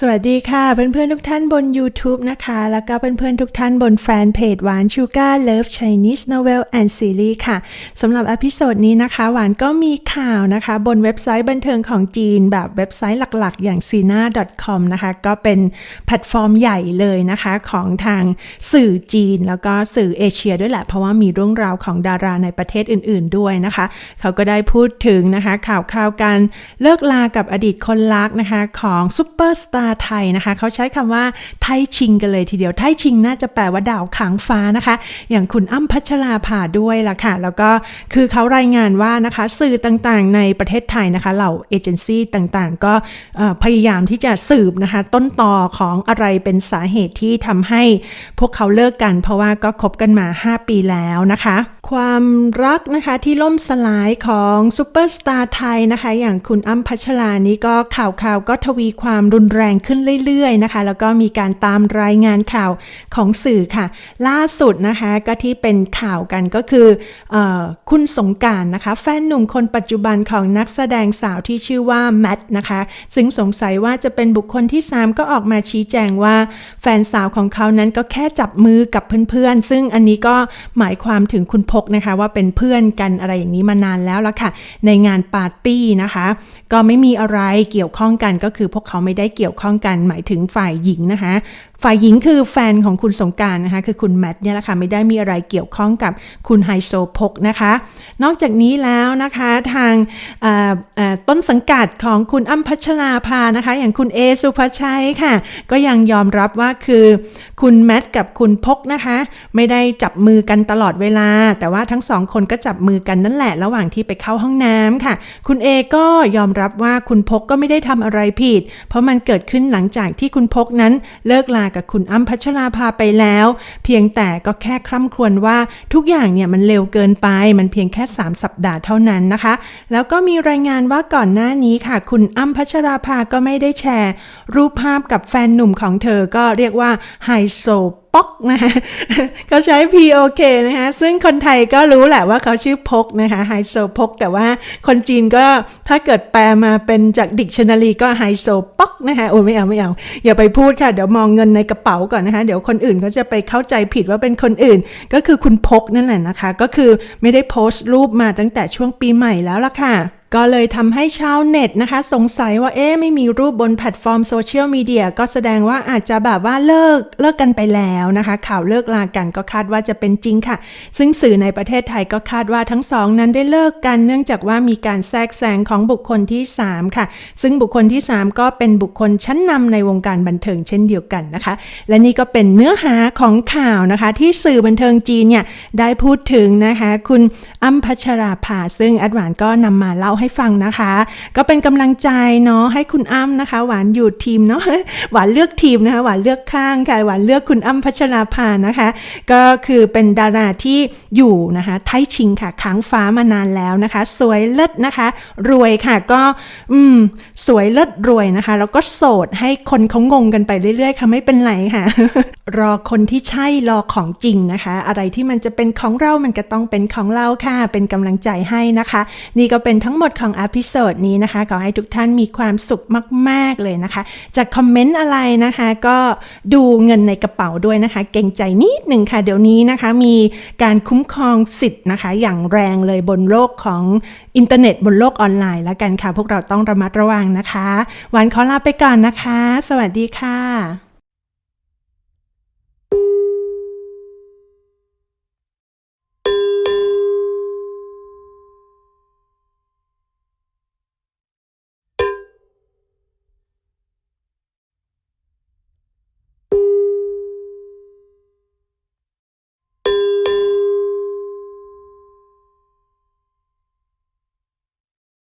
สวัสดีค่ะเพื่อนๆทุกท่านบน YouTube นะคะ แล้วก็เพื่อนๆทุกท่านบนแฟนเพจหวานชูการ์เลิฟ Chinese Novel and Series ค่ะสำหรับอพิโซดนี้นะคะ หวานก็มีข่าวนะคะ บนเว็บไซต์บันเทิงของจีน แบบเว็บไซต์หลักๆ อย่าง sina.com นะคะ ก็เป็นแพลตฟอร์มใหญ่เลยนะคะของทางสื่อจีน แล้วก็สื่อเอเชียด้วยแหละ เพราะว่ามีเรื่องราวของดาราในประเทศอื่น ๆด้วยนะคะ เขาก็ได้พูดถึงนะคะข่าวข่าวการเลิกลากับอดีตคนรักนะคะของซุปเปอร์สตาร์ไทยนะคะ เขาใช้คำว่าไทยชิงกันเลยทีเดียว ไทยชิงน่าจะแปลว่าดาวขางฟ้านะคะ อย่างคุณอ้ำพัชราภาด้วยล่ะค่ะ แล้วก็คือเขารายงานว่านะคะ สื่อต่างๆ ในประเทศไทยนะคะ เหล่าเอเจนซี่ต่างๆ ก็พยายามที่จะสืบนะคะ ต้นต่อของอะไรเป็นสาเหตุที่ทำให้พวกเขาเลิกกัน เพราะว่าก็คบกันมา 5 ปีแล้วนะคะ ความรักนะคะที่ล่มสลายของซูเปอร์สตาร์ไทยนะคะ อย่างคุณอ้ำพัชรานี้ก็ข่าวข่าวๆก็ทวีความรุนแรงขึ้นเรื่อยๆนะคะ แล้วก็มีการตามรายงานข่าวของสื่อค่ะ ล่าสุดนะคะก็ที่เป็นข่าวกันก็คือออคุณสงการนะคะ แฟนหนุ่มคนปัจจุบันของนักแสดงสาวที่ชื่อว่าแมทนะคะ ซึ่งสงสัยว่าจะเป็นบุคคลที่ 3 ก็ออกมาชี้แจงว่า แฟนสาวของเขานั้นก็แค่จับมือกับเพื่อนๆ ซึ่งอันนี้ก็หมายความถึงคุณพกนะคะว่าเป็นเพื่อนกันอะไรอย่างนี้มานานแล้วละค่ะ ในงานปาร์ตี้นะคะ ก็ไม่มีอะไรเกี่ยวข้องกันก็คือพวกเขาไม่ได้เกี่ยวข้องกันหมายถึงฝ่ายหญิงนะคะฝ่ายหญิงคือแฟนของคุณสงการนะคะ คือคุณแมทเนี่ยแหละค่ะไม่ได้มีอะไรเกี่ยวข้องกับคุณไฮโซพกนะคะ นอกจากนี้แล้วนะคะทางต้นสังกัดของคุณอ้ำพัชราภานะคะ อย่างคุณเอสุภาชัยค่ะ ก็ยังยอมรับว่าคือคุณแมทกับคุณพกนะคะ ไม่ได้จับมือกันตลอดเวลา แต่ว่าทั้งสองคนก็จับมือกันนั่นแหละ ระหว่างที่ไปเข้าห้องน้ำค่ะ คุณเอก็ยอมรับว่าคุณพกก็ไม่ได้ทำอะไรผิด เพราะมันเกิดขึ้นหลังจากที่คุณพกนั้นเลิกลากับคุณอ้ำพัชราภาไปแล้ว เพียงแต่ก็แค่คร่ำครวญว่าทุกอย่างเนี่ยมันเร็วเกินไป มันเพียงแค่ 3 สัปดาห์เท่านั้นนะคะ แล้วก็มีรายงานว่าก่อนหน้านี้ค่ะ คุณอ้ำพัชราภาก็ไม่ได้แชร์ รูปภาพกับแฟนหนุ่มของเธอก็เรียกว่าไฮโซ ป๊อกนะคะเขาใช้ POK นะคะซึ่งคนไทยก็รู้แหละว่าเขาชื่อพกนะคะไฮโซพก แต่ว่าคนจีนก็ถ้าเกิดแปลมาเป็นจากดิกชันนารีก็ไฮโซป๊อกนะคะโอ้ยไม่เอาไม่เอา อย่าไปพูดค่ะ เดี๋ยวมองเงินในกระเป๋าก่อนนะคะ เดี๋ยวคนอื่นเขาจะไปเข้าใจผิดว่าเป็นคนอื่น ก็คือคุณพกนั่นแหละนะคะ ก็คือไม่ได้โพสต์รูปมาตั้งแต่ช่วงปีใหม่แล้วล่ะค่ะ ก็เลยทำให้ชาวเน็ตนะคะ สงสัยว่าเอ๊ะไม่มีรูปบนแพลตฟอร์มโซเชียลมีเดียก็แสดงว่าอาจจะแบบว่าเลิกเลิกกันไปแล้วนะคะ ข่าวเลิกลากันก็คาดว่าจะเป็นจริงค่ะ ซึ่งสื่อในประเทศไทยก็คาดว่าทั้งสองนั้นได้เลิกกันเนื่องจากว่ามีการแทรกแซงของบุคคลที่ 3 ค่ะ ซึ่งบุคคลที่ 3 ก็เป็นบุคคลชั้นนำในวงการบันเทิงเช่นเดียวกันนะคะ และนี่ก็เป็นเนื้อหาของข่าวนะคะ ที่สื่อบันเทิงจีนเนี่ยได้พูดถึงนะคะ คุณอ้ำพัชราภาซึ่งแอดหวานก็นำมาเล่าให้ฟังนะคะ ก็เป็นกำลังใจเนาะให้คุณอ้ำนะคะ หวานอยู่ทีมเนาะหวานเลือกทีมนะคะ หวานเลือกข้างค่ะหวานเลือกคุณอ้ำพัชราภานะคะ ก็คือเป็นดาราที่อยู่นะคะไทยชิงค่ะค้างฟ้ามานานแล้วนะคะ สวยเลิศนะคะ รวยค่ะก็อืมสวยเลิศรวยนะคะ แล้วก็โสดให้คนเขางงกันไปเรื่อยๆค่ะไม่เป็นไรค่ะ รอคนที่ใช่รอของจริงนะคะ อะไรที่มันจะเป็นของเรามันก็ต้องเป็นของเราค่ะ เป็นกำลังใจให้นะคะ นี่ก็เป็นทั้งหมดของอพิโซดนี้นะคะขอให้ทุกท่านมีความสุขมาก ๆ เลยนะคะจะคอมเมนต์อะไรนะคะ ก็ดูเงินในกระเป๋าด้วยนะคะ เก่งใจนิดหนึ่งค่ะ เดี๋ยวนี้นะคะ มีการคุ้มครองสิทธิ์นะคะ อย่างแรงเลยบนโลกของอินเทอร์เน็ตบนโลกออนไลน์แล้วกันค่ะ พวกเราต้องระมัดระวังนะคะ วันขอลาไปก่อนนะคะ สวัสดีค่ะ